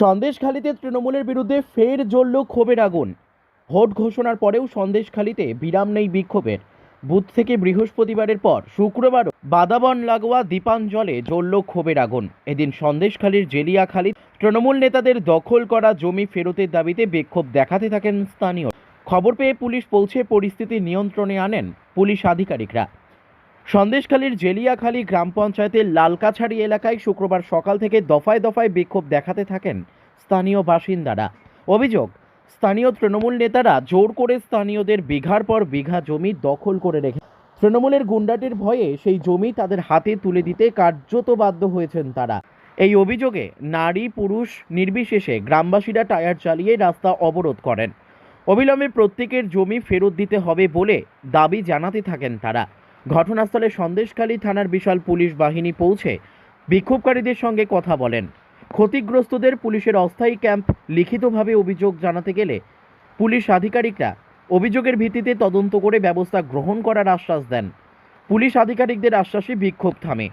সন্দেশখালীতে তৃণমূলের বিরুদ্ধে ফের জ্বলল ক্ষোভের আগুন। ভোট ঘোষণার পরেও সন্দেশখালীতে বিরাম নেই বিক্ষোভের। বুধ থেকে বৃহস্পতিবারের পর শুক্রবারও বাদাবন লাগোয়া দীপাঞ্জলে জ্বলল ক্ষোভের আগুন। এদিন সন্দেশখালীর জেলিয়াখালী তৃণমূল নেতাদের দখল করা জমি ফেরতের দাবিতে বিক্ষোভ দেখাতে থাকেন স্থানীয়। খবর পেয়ে পুলিশ পৌঁছে পরিস্থিতি নিয়ন্ত্রণে আনেন পুলিশ আধিকারিকরা। সন্দেশখালীর জেলিয়াখালী গ্রাম পঞ্চায়েতের লালকাছাড়ি এলাকায় শুক্রবার সকাল থেকে দফায় দফায় বিক্ষোভ দেখাতে থাকেন স্থানীয় বাসিন্দারা। অভিযোগ, স্থানীয় তৃণমূল নেতারা জোর করে স্থানীয়দের বিঘার পর বিঘা জমি দখল করে রেখে তৃণমূলের গুন্ডাটির ভয়ে সেই জমি তাদের হাতে তুলে দিতে কার্যত বাধ্য হয়েছেন তারা। এই অভিযোগে নারী, পুরুষ নির্বিশেষে গ্রামবাসীরা টায়ার চালিয়ে রাস্তা অবরোধ করেন। অবিলম্বে প্রত্যেকের জমি ফেরত দিতে হবে বলে দাবি জানাতে থাকেন তারা। ঘটনাস্থলে সন্দেশখালী থানার বিশাল পুলিশ বাহিনী পৌঁছে বিক্ষোভকারীদের সঙ্গে কথা বলেন। ক্ষতিগ্রস্তদের পুলিশের অস্থায়ী ক্যাম্প লিখিতভাবে অভিযোগ জানাতে গেলে পুলিশ আধিকারিকরা অভিযোগের ভিত্তিতে তদন্ত করে ব্যবস্থা গ্রহণ করার আশ্বাস দেন। পুলিশ আধিকারিকদের আশ্বাসে বিক্ষোভ থামে।